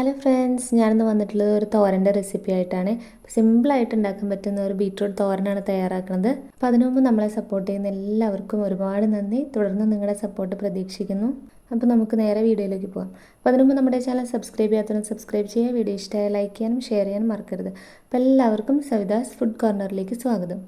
Hello friends ഞാനിന്ന് വന്നിട്ടുള്ളത് ഒരു തോരന്റെ റെസിപ്പി ആയിട്ടാണ്. സിമ്പിളായിട്ട് ഉണ്ടാക്കാൻ പറ്റുന്ന ഒരു ബീറ്റ്റൂട്ട് തോരനാണ് തയ്യാറാക്കുന്നത്. അപ്പോൾ അതിനു മുമ്പ് നമ്മളെ സപ്പോർട്ട് ചെയ്യുന്ന എല്ലാവർക്കും ഒരുപാട് നന്ദി. തുടർന്ന് നിങ്ങളുടെ സപ്പോർട്ട് പ്രതീക്ഷിക്കുന്നു. അപ്പോൾ നമുക്ക് നേരെ വീഡിയോയിലേക്ക് പോകാം അപ്പോൾ അതിനു മുമ്പ് നമ്മുടെ ചാനൽ സബ്സ്ക്രൈബ് ചെയ്യാത്തവരും സബ്സ്ക്രൈബ് ചെയ്യുക. വീഡിയോ ഇഷ്ടമായ ലൈക്ക് ചെയ്യാനും ഷെയർ ചെയ്യാനും മറക്കരുത്. അപ്പോൾ എല്ലാവർക്കും സവിതാസ് ഫുഡ് കോർണറിലേക്ക് സ്വാഗതം.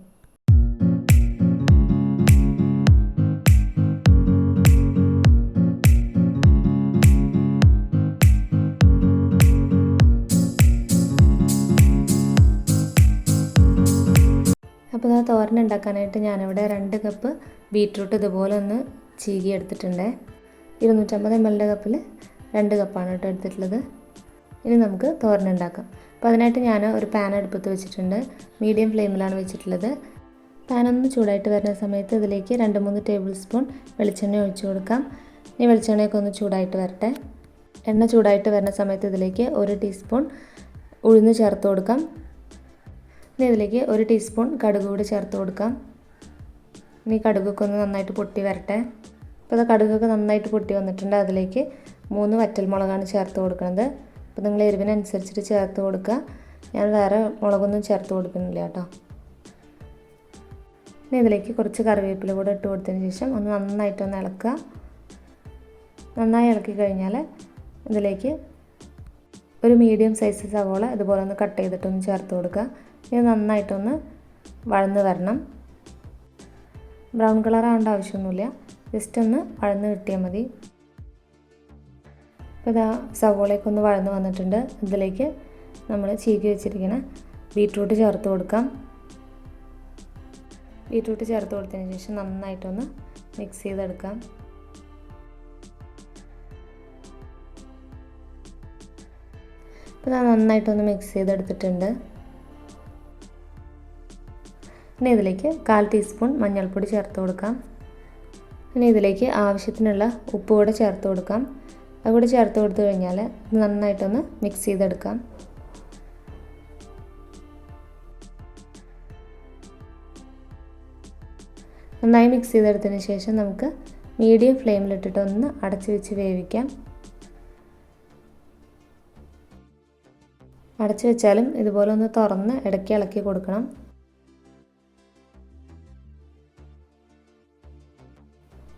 അപ്പോൾ ഞാൻ തോരൻ ഉണ്ടാക്കാനായിട്ട് ഞാനിവിടെ രണ്ട് കപ്പ് ബീട്രൂട്ട് ഇതുപോലെ ഒന്ന് ചീകി എടുത്തിട്ടുണ്ട്. ഇരുന്നൂറ്റമ്പത് എം എല്ലിന്റെ കപ്പിൽ രണ്ട് കപ്പാണ് കേട്ടോ എടുത്തിട്ടുള്ളത്. ഇനി നമുക്ക് തോരൻ ഉണ്ടാക്കാം. അപ്പോൾ അതിനായിട്ട് ഞാൻ ഒരു പാൻ അടുപ്പത്ത് വെച്ചിട്ടുണ്ട്. മീഡിയം ഫ്ലെയിമിലാണ് വെച്ചിട്ടുള്ളത്. പാൻ ഒന്ന് ചൂടായിട്ട് വരുന്ന സമയത്ത് ഇതിലേക്ക് രണ്ട് മൂന്ന് ടേബിൾ സ്പൂൺ വെളിച്ചെണ്ണ ഒഴിച്ചു കൊടുക്കാം. ഇനി വെളിച്ചെണ്ണയൊക്കെ ഒന്ന് ചൂടായിട്ട് വരട്ടെ. എണ്ണ ചൂടായിട്ട് വരുന്ന സമയത്ത് ഇതിലേക്ക് ഒരു ടീസ്പൂൺ ഉഴുന്ന് ചേർത്ത് കൊടുക്കാം. ഇനി ഇതിലേക്ക് ഒരു ടീസ്പൂൺ കടുക് കൂടി ചേർത്ത് കൊടുക്കാം. ഇനി കടുകൊക്കെ ഒന്ന് നന്നായിട്ട് പൊട്ടി വരട്ടെ. അപ്പോൾ അത് കടുകൊക്കെ നന്നായിട്ട് പൊട്ടി വന്നിട്ടുണ്ട്. അതിലേക്ക് മൂന്ന് വറ്റൽമുളകാണ് ചേർത്ത് കൊടുക്കുന്നത്. അപ്പോൾ നിങ്ങൾ എരിവിനനുസരിച്ചിട്ട് ചേർത്ത് കൊടുക്കുക. ഞാൻ വേറെ മുളകൊന്നും ചേർത്ത് കൊടുക്കുന്നില്ല കേട്ടോ. ഇനി ഇതിലേക്ക് കുറച്ച് കറിവേപ്പില കൂടെ ഇട്ട് കൊടുത്തതിന് ശേഷം ഒന്ന് നന്നായിട്ടൊന്ന് ഇളക്കുക. നന്നായി ഇളക്കി കഴിഞ്ഞാൽ ഇതിലേക്ക് ഒരു മീഡിയം സൈസ് സവോള ഇതുപോലെ ഒന്ന് കട്ട് ചെയ്തിട്ടൊന്ന് ചേർത്ത് കൊടുക്കുക. ഇത് നന്നായിട്ടൊന്ന് വഴന്ന് വരണം. ബ്രൗൺ കളർ ആവേണ്ട ആവശ്യമൊന്നുമില്ല. ജസ്റ്റ് ഒന്ന് വഴന്ന് കിട്ടിയാൽ മതി. ഇപ്പോൾ ഇതാ സവോളയൊക്കെ ഒന്ന് വഴന്ന് വന്നിട്ടുണ്ട്. ഇതിലേക്ക് നമ്മൾ ചീകി വെച്ചിരിക്കുന്ന ബീട്രൂട്ട് ചേർത്ത് കൊടുക്കാം. ബീട്രൂട്ട് ചേർത്ത് കൊടുത്തതിന് ശേഷം നന്നായിട്ടൊന്ന് മിക്സ് ചെയ്തെടുക്കാം. ഇപ്പോൾ ഞാൻ നന്നായിട്ടൊന്ന് മിക്സ് ചെയ്തെടുത്തിട്ടുണ്ട്. ഇനി ഇതിലേക്ക് കാൽ ടീസ്പൂൺ മഞ്ഞൾപ്പൊടി ചേർത്ത് കൊടുക്കാം. ഇനി ഇതിലേക്ക് ആവശ്യത്തിനുള്ള ഉപ്പ് കൂടെ ചേർത്ത് കൊടുക്കാം. അതുകൂടെ ചേർത്ത് കൊടുത്തു കഴിഞ്ഞാൽ നന്നായിട്ടൊന്ന് മിക്സ് ചെയ്തെടുക്കാം. നന്നായി മിക്സ് ചെയ്തെടുത്തതിന് ശേഷം നമുക്ക് മീഡിയം ഫ്ലെയിമിലിട്ടിട്ട് ഒന്ന് അടച്ചു വെച്ച് വേവിക്കാം. അടച്ചു വെച്ചാലും ഇതുപോലെ ഒന്ന് തുറന്ന് ഇടയ്ക്ക് ഇളക്കി കൊടുക്കണം.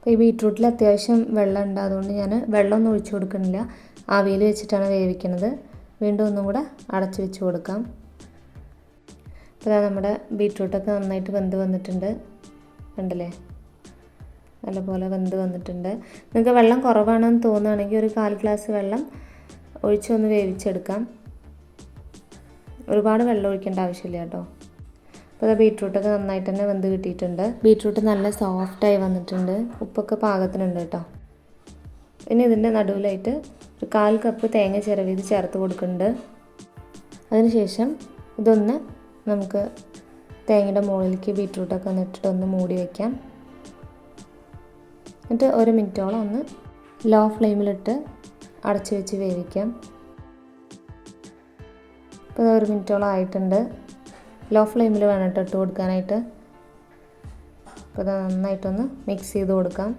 അപ്പോൾ ഈ ബീട്രൂട്ടിൽ അത്യാവശ്യം വെള്ളം ഉണ്ട്. അതുകൊണ്ട് ഞാൻ വെള്ളമൊന്നും ഒഴിച്ചു കൊടുക്കുന്നില്ല. ആവിയിൽ വെച്ചിട്ടാണ് വേവിക്കുന്നത്. വീണ്ടും ഒന്നും കൂടെ അടച്ചു വെച്ച് കൊടുക്കാം. അപ്പോൾ നമ്മുടെ ബീട്രൂട്ടൊക്കെ നന്നായിട്ട് വെന്ത് വന്നിട്ടുണ്ട്. കണ്ടില്ലേ? നല്ലപോലെ വെന്ത് വന്നിട്ടുണ്ട്. നിങ്ങൾക്ക് വെള്ളം കുറവാണെന്ന് തോന്നുകയാണെങ്കിൽ ഒരു കാൽ ഗ്ലാസ് വെള്ളം ഒഴിച്ചൊന്ന് വേവിച്ചെടുക്കാം. ഒരുപാട് വെള്ളം ഒഴിക്കേണ്ട ആവശ്യമില്ല കേട്ടോ. അപ്പോൾ അത് ബീട്രൂട്ടൊക്കെ നന്നായിട്ട് തന്നെ വെന്ത് കിട്ടിയിട്ടുണ്ട്. ബീട്രൂട്ട് നല്ല സോഫ്റ്റായി വന്നിട്ടുണ്ട്. ഉപ്പൊക്കെ പാകത്തിനുണ്ട് കേട്ടോ. ഇനി ഇതിന്റെ നടുവിലായിട്ട് ഒരു കാൽ കപ്പ് തേങ്ങ ചിരവിത് ചേർത്ത് കൊടുക്കുന്നുണ്ട്. അതിനുശേഷം ഇതൊന്ന് നമുക്ക് തേങ്ങയുടെ മുകളിലേക്ക് ബീട്രൂട്ടൊക്കെ ഒന്ന് ഇട്ടിട്ട് ഒന്ന് മൂടി വയ്ക്കാം എന്നിട്ട് ഒരു മിനിറ്റോളം ഒന്ന് ലോ ഫ്ലെയിമിലിട്ട് അടച്ചു വെച്ച് വേവിക്കാം. ഇപ്പോൾ ഒരു മിനിറ്റോളം ആയിട്ടുണ്ട്. ലോ ഫ്ലെയിമിൽ വേണം കേട്ടോ ഇട്ട് കൊടുക്കാനായിട്ട്. അപ്പോൾ ഇത് നന്നായിട്ടൊന്ന് മിക്സ് ചെയ്ത് കൊടുക്കാം.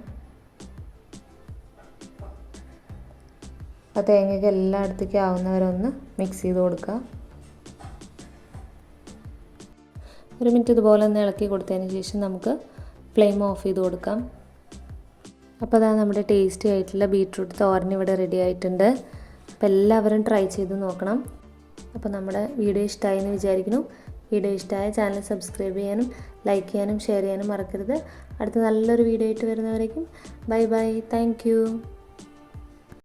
ആ തേങ്ങയ്ക്ക് എല്ലായിടത്തേക്കും ആവുന്നവരെ ഒന്ന് മിക്സ് ചെയ്ത് കൊടുക്കുക ഒരു മിനിറ്റ് ഇതുപോലെ ഒന്ന് ഇളക്കി കൊടുത്തതിന് ശേഷം നമുക്ക് ഫ്ലെയിം ഓഫ് ചെയ്ത് കൊടുക്കാം. അപ്പോൾ അതാ നമ്മുടെ ടേസ്റ്റി ആയിട്ടുള്ള ബീട്രൂട്ട് തോരൻ ഇവിടെ റെഡി ആയിട്ടുണ്ട്. അപ്പോൾ എല്ലാവരും ട്രൈ ചെയ്ത് നോക്കണം. അപ്പോൾ നമ്മുടെ വീഡിയോ ഇഷ്ടമായി എന്ന് വിചാരിക്കുന്നു. വീഡിയോ ഇഷ്ടമായ ചാനൽ സബ്സ്ക്രൈബ് ചെയ്യാനും ലൈക്ക് ചെയ്യാനും ഷെയർ ചെയ്യാനും മറക്കരുത്. അടുത്ത നല്ലൊരു വീഡിയോ ആയിട്ട് വരുന്നവരേക്കും ബൈ ബൈ. താങ്ക്